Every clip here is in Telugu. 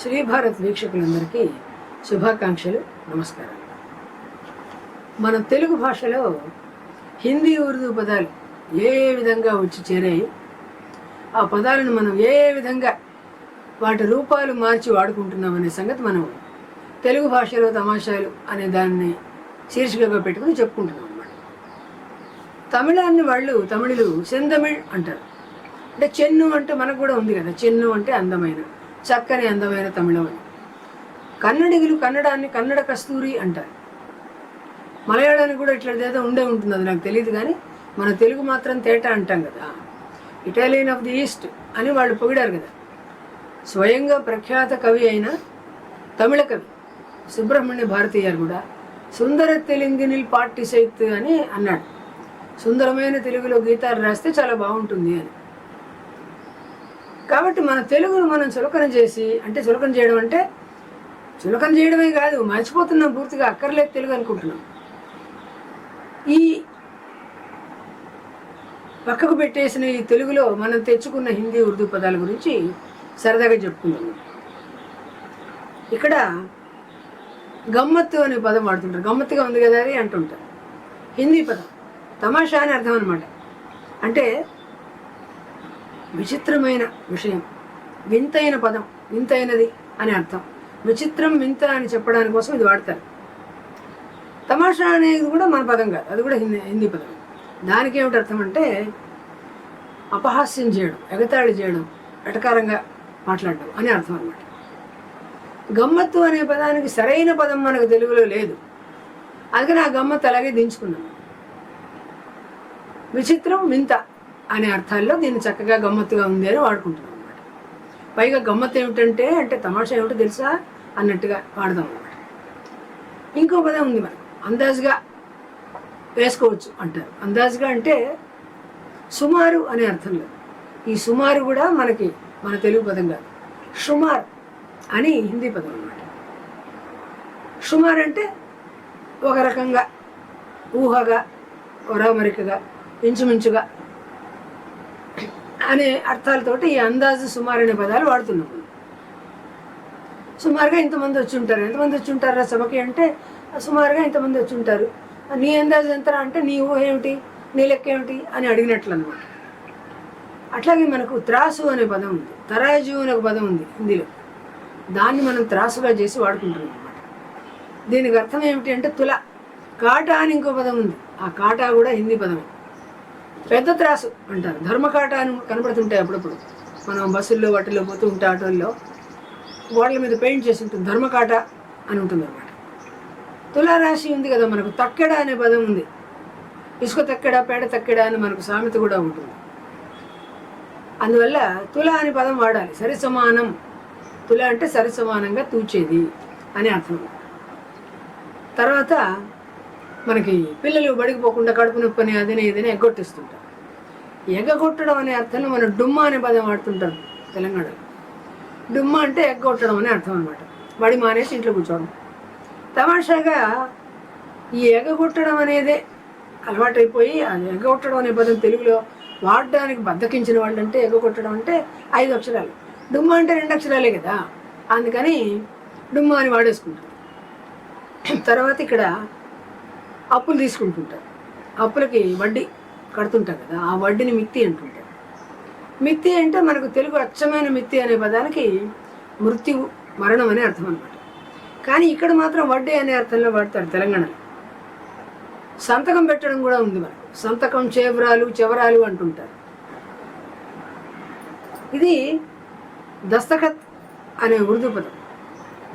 శ్రీభారత్ వీక్షకులందరికీ శుభాకాంక్షలు నమస్కారం మన తెలుగు భాషలో హిందీ ఉర్దూ పదాలు ఏ విధంగా వచ్చి చేరాయి ఆ పదాలను మనం ఏ ఏ విధంగా వాటి రూపాలు మార్చి వాడుకుంటున్నాం అనే సంగతి మనం తెలుగు భాషలో తమాషాలు అనే దాన్ని శీర్షికగా పెట్టుకుని చెప్పుకుంటున్నాం అన్నమాట. తమిళాన్ని వాళ్ళు తమిళులు సెందమిళ్ అంటారు. అంటే చెన్ను అంటే మనకు కూడా ఉంది కదా చెన్ను అంటే అందమైన. చక్కని అందమైన తమిళం అని కన్నడిగులు కన్నడాన్ని కన్నడ కస్తూరి అంటారు. మలయాళానికి కూడా ఇట్లాంటిదేదో ఉండే ఉంటుంది అది నాకు తెలియదు కానీ మన తెలుగు మాత్రం తేట అంటాం కదా. ఇటాలియన్ ఆఫ్ ది ఈస్ట్ అని వాళ్ళు పొగిడారు కదా. స్వయంగా ప్రఖ్యాత కవి అయిన తమిళ కవి సుబ్రహ్మణ్య భారతీయారు కూడా సుందర తెలుగునిల్ పార్టీ సైత్ అని అన్నాడు. సుందరమైన తెలుగులో గీతాలు రాస్తే చాలా బాగుంటుంది అని. కాబట్టి మన తెలుగును మనం చులకన చేసి అంటే చులకన చేయడం అంటే చులకన చేయడమే కాదు మర్చిపోతున్నాం పూర్తిగా అక్కర్లేదు తెలుగు అనుకుంటున్నాం. ఈ పక్కకు పెట్టేసిన ఈ తెలుగులో మనం తెచ్చుకున్న హిందీ ఉర్దూ పదాల గురించి సరదాగా చెప్పుకుందాం. ఇక్కడ గమ్మత్తు అనే పదం వాడుతుంటారు. గమ్మత్తుగా ఉంది కదా అని అంటుంటారు. హిందీ పదం. తమాషా అని అర్థం అనమాట అంటే విచిత్రమైన విషయం. వింతైన పదం వింతైనది అని అర్థం. విచిత్రం వింత అని చెప్పడానికి కోసం ఇది వాడతారు. తమాషా అనేది కూడా మన పదం కాదు. అది కూడా హిందీ హిందీ పదం. దానికి ఏమిటి అర్థం అంటే అపహాస్యం చేయడం ఎగతాళి చేయడం వెటకారంగా మాట్లాడడం అని అర్థం అనమాట గమ్మత్తు అనే పదానికి సరైన పదం మనకు తెలుగులో లేదు. అందుకని ఆ గమ్మత్తు అలాగే దించుకున్నాం. విచిత్రం వింత అనే అర్థాల్లో దీన్ని చక్కగా గమ్మత్తుగా ఉంది అని వాడుకుంటున్నాం అనమాట పైగా గమ్మత్తు ఏమిటంటే అంటే తమాషా ఏమిటో తెలుసా? అన్నట్టుగా వాడదాం అనమాట ఇంకో పదం ఉంది మనకు. అందాజుగా వేసుకోవచ్చు అంటారు. అందాజుగా అంటే సుమారు అనే అర్థంలో ఈ సుమారు కూడా మనకి మన తెలుగు పదం కాదు. షుమార్ అని హిందీ పదం అన్నమాట. షుమార్ అంటే ఒక రకంగా ఊహగా ఒరమరికగా ఇంచుమించుగా అనే అర్థాలతోటి ఈ అందాజు సుమారు అనే పదాలు వాడుతున్నాం. సుమారుగా ఇంతమంది వచ్చి ఉంటారు ఎంతమంది వచ్చి ఉంటారా సభకి అంటే సుమారుగా ఇంతమంది వచ్చి ఉంటారు నీ అందాజు ఎంత అంటే నీ ఊహ ఏమిటి నీ లెక్క ఏమిటి అని అడిగినట్లు అనమాట అట్లాగే మనకు త్రాసు అనే పదం ఉంది. తరాజు అనే ఒక పదం ఉంది హిందీలో. దాన్ని మనం త్రాసుగా చేసి వాడుకుంటున్నాం అనమాట దీనికి అర్థం ఏమిటి అంటే తుల. కాటా అని ఇంకో పదం ఉంది. ఆ కాటా కూడా హిందీ పదమే. పెద్ద త్రాసు అంటారు. ధర్మకాట అని కనబడుతుంటాయి అప్పుడప్పుడు. మనం బస్సుల్లో వాటిల్లో పోతూ ఉంటే ఆటోల్లో. గోడల మీద పెయింట్ చేసి ఉంటుంది. ధర్మకాట అని ఉంటుంది అనమాట తులారాశి ఉంది కదా మనకు తక్కెడ అనే పదం ఉంది. ఇసుక తక్కెడ పేడ తక్కెడ అని మనకు సామెత కూడా ఉంటుంది. అందువల్ల తుల అనే పదం వాడాలి. సరి సమానం తుల అంటే సరి సమానంగా తూచేది అని అర్థం. తర్వాత మనకి పిల్లలు బడికి పోకుండా కడుపు నొప్పని అదని ఇదని ఎగ్గొట్టిస్తుంటారు. ఎగ్గొట్టడం అనే అర్థంలో మనం డుమ్మ అనే పదం వాడుతుంటారు తెలంగాణలో డుమ్మ అంటే ఎగ్గొట్టడం అనే అర్థం అనమాట బడి మానేసి ఇంట్లో కూర్చోవడం. తమాషాగా ఈ ఎగ్గొట్టడం అనేదే అలవాటైపోయి అది ఎగ్గొట్టడం అనే పదం తెలుగులో వాడడానికి బద్దకించిన వాళ్ళు అంటే ఎగ్గొట్టడం అంటే ఐదు అక్షరాలు. డుమ్మ అంటే రెండు అక్షరాలే కదా. అందుకని డుమ్మ అని వాడేసుకుంటారు తర్వాత ఇక్కడ అప్పులు తీసుకుంటుంటారు. అప్పులకి వడ్డీ కడుతుంటారు కదా ఆ వడ్డీని మిత్తి అంటుంటారు. మిత్తి అంటే మనకు తెలుగు అచ్చమైన మిత్తి అనే పదానికి మృత్యువు మరణం అనే అర్థం అనమాట కానీ ఇక్కడ మాత్రం వడ్డీ అనే అర్థంలో వాడతారు తెలంగాణలో. సంతకం పెట్టడం కూడా ఉంది మనకు. సంతకం చేవరాలు చెవరాలు అంటుంటారు. ఇది దస్తఖత్ అనే ఉర్దూ పదం.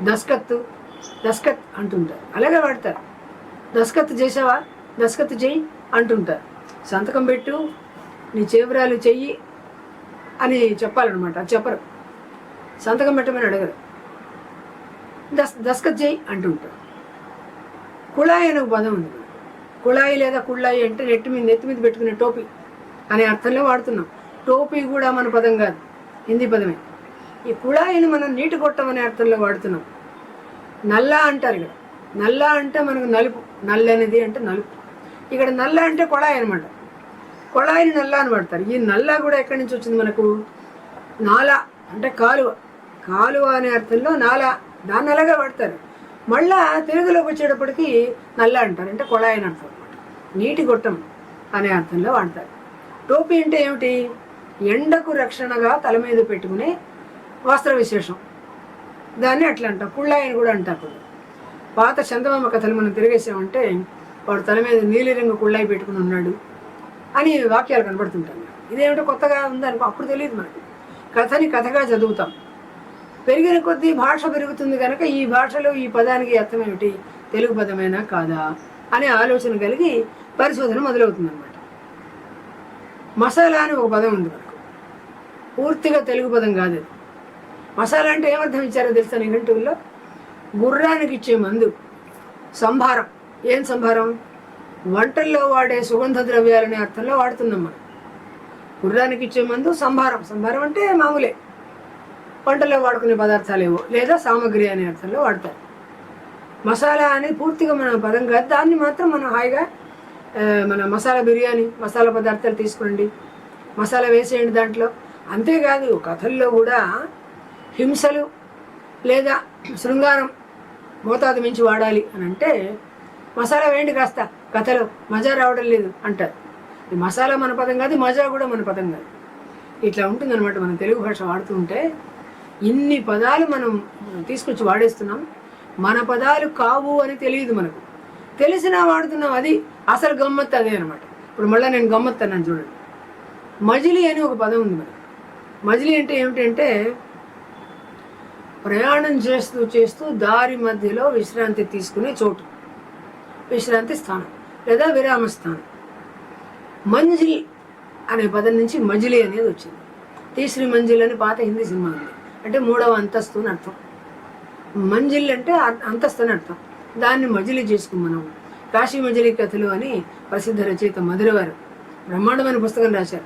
దస్కత్తు దస్కత్ అంటుంటారు. అలాగే వాడతారు. దస్కత్ చేసావా దస్కత్ చెయ్యి అంటుంటారు సంతకం పెట్టు నీ చేవరాలు చెయ్యి అని చెప్పాలన్నమాట. అది చెప్పరు. సంతకం పెట్టమని అడగరు. దస్ దస్కత్ చేయి అంటుంటారు కుళాయి అనే ఒక పదం ఉంది కుళాయి లేదా కుళ్ళాయి అంటే నెట్టి మీద నెత్తి మీద పెట్టుకునే టోపీ అనే అర్థంలో వాడుతున్నాం. టోపీ కూడా మన పదం కాదు. హిందీ పదమే. ఈ కుళాయిని మనం నీటి కొట్టమనే అర్థంలో వాడుతున్నాం. నల్లా అంటారు ఇక్కడ నల్లా అంటే మనకు నలుపు నల్ల అనేది అంటే నలుపు. ఇక్కడ నల్ల అంటే కొళాయి అనమాట కొళాయిని నల్ల అని వాడతారు. ఈ నల్ల కూడా ఎక్కడి నుంచి వచ్చింది మనకు? నాల అంటే కాలువ. కాలువ అనే అర్థంలో నాల దాన్ని అలాగే వాడతారు. మళ్ళా తెలుగులోకి వచ్చేటప్పటికి నల్ల అంటారు. అంటే కొళాయి అని అంటారు నీటి గొట్టం అనే అర్థంలో వాడతారు. టోపీ అంటే ఏమిటి? ఎండకు రక్షణగా తల మీద పెట్టుకునే వస్త్ర విశేషం దాన్ని అట్లా అంటారు. కుళ్ళాయని కూడా అంటారు. కొందరు. పాత చందమామ కథలు మనం తిరిగేసామంటే వాడు తల మీద నీలిరంగు కుళ్ళాయి పెట్టుకుని ఉన్నాడు అని వాక్యాలు కనబడుతుంటాయి. ఇదేమిటో కొత్తగా ఉందనుకో అప్పుడు తెలియదు మనకి. కథని కథగా చదువుతాం. పెరిగిన కొద్దీ భాష పెరుగుతుంది కనుక ఈ భాషలో ఈ పదానికి అర్థం ఏమిటి? తెలుగు పదమేనా కాదా? అనే ఆలోచన కలిగి పరిశోధన మొదలవుతుంది అనమాట మసాలా అని ఒక పదం ఉంది మనకు. పూర్తిగా తెలుగు పదం కాదు మసాలా అంటే ఏమర్థం ఇచ్చారో తెలుసా నిఘంటువుల్లో గుర్రానికి ఇచ్చే మందు. సంభారం. ఏం సంభారం? వంటల్లో వాడే సుగంధ ద్రవ్యాలనే అర్థంలో వాడుతున్నాం మనం. గుర్రానికి ఇచ్చే మందు సంభారం. సంభారం అంటే మామూలే. వంటల్లో వాడుకునే పదార్థాలేవో లేదా సామాగ్రి అనే అర్థంలో వాడతారు. మసాలా అనేది పూర్తిగా మన పదం కాదు. దాన్ని మాత్రం మనం హాయిగా మన మసాలా బిర్యానీ మసాలా పదార్థాలు తీసుకోండి. మసాలా వేసేయండి దాంట్లో. అంతేకాదు కథల్లో కూడా హింసలు లేదా శృంగారం మోతాదు మించి వాడాలి అని అంటే మసాలా వేయండి కాస్త కథలో మజా రావడం లేదు అంటారు. ఈ మసాలా మన పదం కాదు మజా కూడా మన పదం కాదు. ఇట్లా ఉంటుందన్నమాట మన తెలుగు భాష వాడుతూ ఉంటే ఇన్ని పదాలు మనం తీసుకొచ్చి వాడేస్తున్నాం. మన పదాలు కావు అని తెలియదు మనకు. తెలిసినా వాడుతున్నాం అది అసలు గమ్మత్తు అదే అనమాట ఇప్పుడు మళ్ళీ నేను గమ్మత్తు అన్నాను చూడండి. మజిలీ అని ఒక పదం ఉంది మనకి. మజిలీ అంటే ఏమిటంటే ప్రయాణం చేస్తూ చేస్తూ దారి మధ్యలో విశ్రాంతి తీసుకునే చోటు. విశ్రాంతి స్థానం లేదా విరామ స్థానం. మంజిల్ అనే పదం నుంచి మజిలీ అనేది వచ్చింది. తీశ్రీ మంజిల్ అని పాత హిందీ సినిమా ఉంది. అంటే మూడవ అంతస్తు అని అర్థం. మంజిల్ అంటే అంతస్తు అని అర్థం. దాన్ని మజిలీ చేసుకుని మనం. కాశీ మజిలీ కథలు అని ప్రసిద్ధ రచయిత మధురవారు బ్రహ్మాండమైన పుస్తకం రాశారు.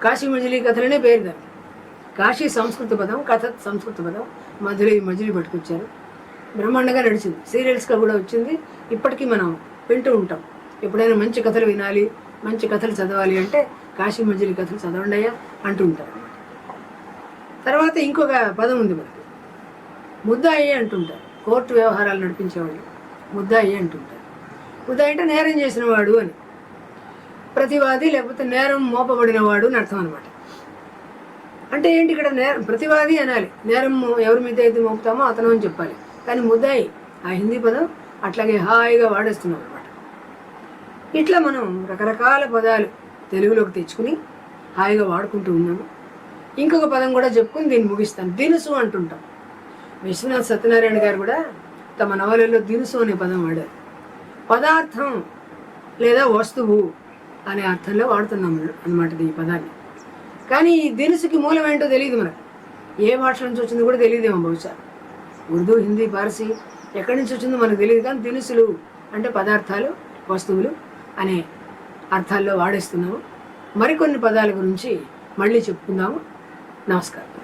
కాశీ మజిలీ కథలనే పేరు దాన్ని కాశీ సంస్కృత పదం కథ సంస్కృత పదం మధురై మజిలీ పట్టుకొచ్చారు. బ్రహ్మాండంగా నడిచింది. సీరియల్స్గా కూడా వచ్చింది. ఇప్పటికీ మనం వింటూ ఉంటాం. ఎప్పుడైనా మంచి కథలు వినాలి మంచి కథలు చదవాలి అంటే కాశీ మజురి కథలు చదవండి అయ్యా అంటూ ఉంటారు తర్వాత ఇంకొక పదం ఉంది మనకి. ముద్దాయి అంటుంటారు కోర్టు వ్యవహారాలు నడిపించేవాళ్ళు ముద్దాయి అంటుంటారు ముద్దాయి అంటే నేరం చేసిన వాడు అని. ప్రతివాది లేకపోతే నేరం మోపబడినవాడు అని అర్థం అనమాట అంటే ఏంటి ఇక్కడ నేరం ప్రతివాది అనాలి. నేరం ఎవరి మీద అయితే మోపుతామో అతను అని చెప్పాలి. కానీ ముద్దాయి ఆ హిందీ పదం అట్లాగే హాయిగా వాడేస్తున్నాం అనమాట ఇట్లా మనం రకరకాల పదాలు తెలుగులోకి తెచ్చుకుని హాయిగా వాడుకుంటూ ఉన్నాము. ఇంకొక పదం కూడా చెప్పుకుని దీన్ని ముగిస్తాను. దినుసు అంటుంటాం. విశ్వనాథ్ సత్యనారాయణ గారు కూడా తమ నవలలో దినుసు అనే పదం వాడారు. పదార్థం లేదా వస్తువు అనే అర్థంలో వాడుతున్నాం అనమాట ఈ పదాన్ని. కానీ ఈ దినుసుకి మూలం ఏంటో తెలియదు మనకు. ఏ భాష నుంచి వచ్చిందో కూడా తెలియదేమో బహుశా. ఉర్దూ హిందీ పార్సీ ఎక్కడి నుంచి వచ్చిందో మనకు తెలియదు కానీ దినుసులు అంటే పదార్థాలు వస్తువులు అనే అర్థాల్లో వాడేస్తున్నాము. మరికొన్ని పదాల గురించి మళ్ళీ చెప్పుకుందాము. నమస్కారం.